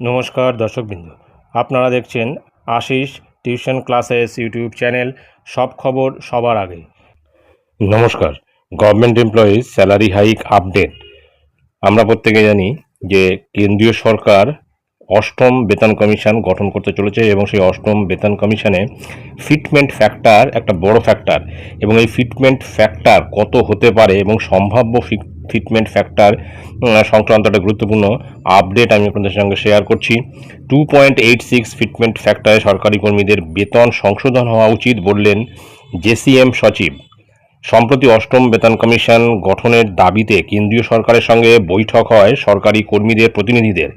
নমস্কার দর্শকবৃন্দ। আপনারা দেখছেন Ashis tuition classes YouTube channel, সব খবর সবার আগে। নমস্কার, government employees salary hike update. আমরা প্রত্যেকে জানি যে কেন্দ্রীয় সরকার অষ্টম বেতন কমিশন গঠন করতে চলেছে এবং সেই অষ্টম বেতন কমিশনে ফিটমেন্ট ফ্যাক্টর, একটা বড় ফ্যাক্টর, এবং এই ফিটমেন্ট ফ্যাক্টর কত হতে পারে এবং সম্ভাব্য ফিটমেন্ট ফ্যাক্টর সংক্রান্ত একটা গুরুত্বপূর্ণ আপডেট আমি আপনাদের সঙ্গে শেয়ার করছি। Two point eight six fitment ফ্যাক্টরে সরকারি কর্মীদের বেতন সংশোধন হওয়া উচিত বললেন জেসিএম সচিব। সম্প্রতি অষ্টম বেতন কমিশন গঠনের দাবিতে কেন্দ্রীয় সরকারের সঙ্গে বৈঠক হয় সরকারি কর্মীদের প্রতিনিধিদের।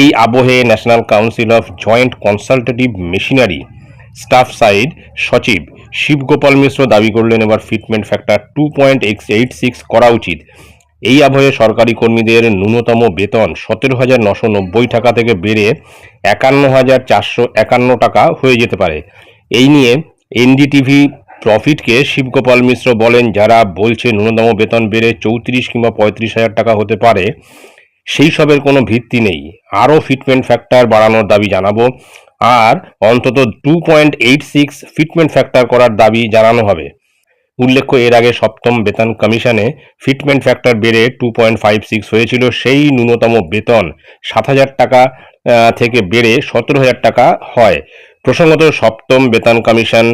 এই আবহে national council of joint consultative machinery staff side সচিব শিবগোপাল মিশ্র দাবি করলেন এবার fitment factor two point eight six করা উচিত। এই আবহে সরকারি কর্মীদের ন্যূনতম বেতন সতেরো হাজার নশো নব্বই টাকা থেকে বেড়ে একান্ন হাজার চারশো একান্ন টাকা হয়ে যেতে পারে। এই নিয়ে এনডিটিভি প্রফিটকে শিবগোপাল মিশ্র বলেন, যারা বলছে ন্যূনতম বেতন বেড়ে চৌত্রিশ কিংবা পঁয়ত্রিশ হাজার টাকা হতে পারে, সেই সবের কোনো ভিত্তি নেই। আরও ফিটমেন্ট ফ্যাক্টর বাড়ানোর দাবি জানাব। আর অন্তত two point eight six fitment factor করার দাবি জানানো হবে। উল্লেখ্য, এর আগে সপ্তম বেতন কমিশনে ফিটমেন্ট ফ্যাক্টর বেড়ে টু পয়েন্ট ফাইভ সিক্স হয়েছিল, সেই ন্যূনতম বেতন সাত হাজার টাকা থেকে বেড়ে সতেরো হাজার টাকা হয়। প্রসঙ্গত, সপ্তম বেতন কমিশন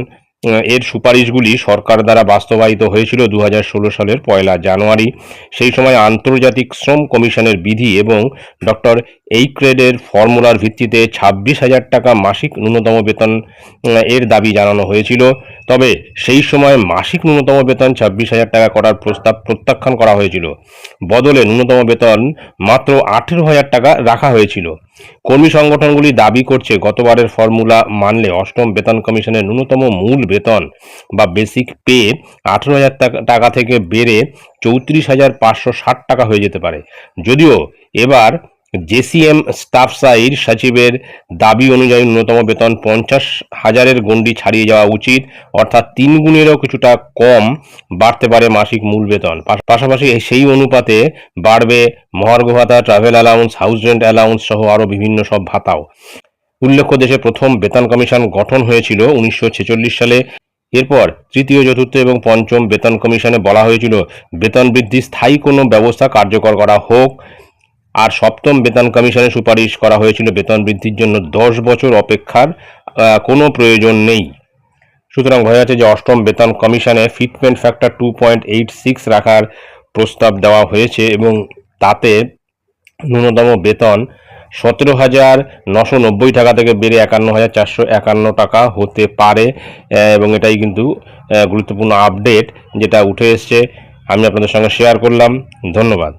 এর সুপারিশগুলি সরকার দ্বারা বাস্তবায়িত হয়েছিল দু হাজার ষোলো সালের পয়লা জানুয়ারি। সেই সময় আন্তর্জাতিক শ্রম কমিশনের বিধি এবং ডক্টর এইক্রেডের ফর্মুলার ভিত্তিতে ছাব্বিশ হাজার টাকা মাসিক ন্যূনতম বেতন এর দাবি জানানো হয়েছিল। তবে সেই সময় মাসিক ন্যূনতম বেতন ছাব্বিশ হাজার টাকা করার প্রস্তাব প্রত্যাখ্যান করা হয়েছিল। বদলে ন্যূনতম বেতন মাত্র আঠেরো হাজার টাকা রাখা হয়েছিল। কর্মী সংগঠনগুলি দাবি করছে, গতবারের ফর্মুলা মানলে অষ্টম বেতন কমিশনের ন্যূনতম মূল বেতন বা বেসিক পে আঠেরো হাজার টাকা- থেকে বেড়ে চৌত্রিশ হাজার পাঁচশো ষাট টাকা হয়ে যেতে পারে। যদিও এবার জেসিএম স্টাফ সাইড সচিবের দাবি অনুযায়ী ন্যূনতম বেতন পঞ্চাশ হাজারের গণ্ডি ছাড়িয়ে যাওয়া উচিত, অর্থাৎ তিন গুণেরও কিছুটা কম বাড়তে পারে মাসিক মূল বেতন। পাশাপাশি সেই অনুপাতে বাড়বে মহার্ঘ ভাতা travel allowance house rent allowance সহ আরও বিভিন্ন সব ভাতাও। উল্লেখ্য, দেশে প্রথম বেতন কমিশন গঠন হয়েছিল উনিশশো ছেচল্লিশ সালে। এরপর তৃতীয়, চতুর্থ এবং পঞ্চম বেতন কমিশনে বলা হয়েছিল, বেতন বৃদ্ধি স্থায়ী কোনো ব্যবস্থা কার্যকর করা হোক। আর সপ্তম বেতন কমিশনে সুপারিশ করা হয়েছিল বেতন বৃদ্ধির জন্য। দশ বছর অপেক্ষার কোনো প্রয়োজন নেই। সুতরাং বোঝা যাচ্ছে যে অষ্টম বেতন কমিশনে fitment factor two point eight six রাখার প্রস্তাব দেওয়া হয়েছে এবং তাতে ন্যূনতম বেতন সতেরো হাজার নশো নব্বই টাকা থেকে বেড়ে একান্ন হাজার চারশো একান্ন টাকা হতে পারে এবং এটাই কিন্তু গুরুত্বপূর্ণ আপডেট যেটা উঠে এসছে। আমি আপনাদের সঙ্গে শেয়ার করলাম। ধন্যবাদ।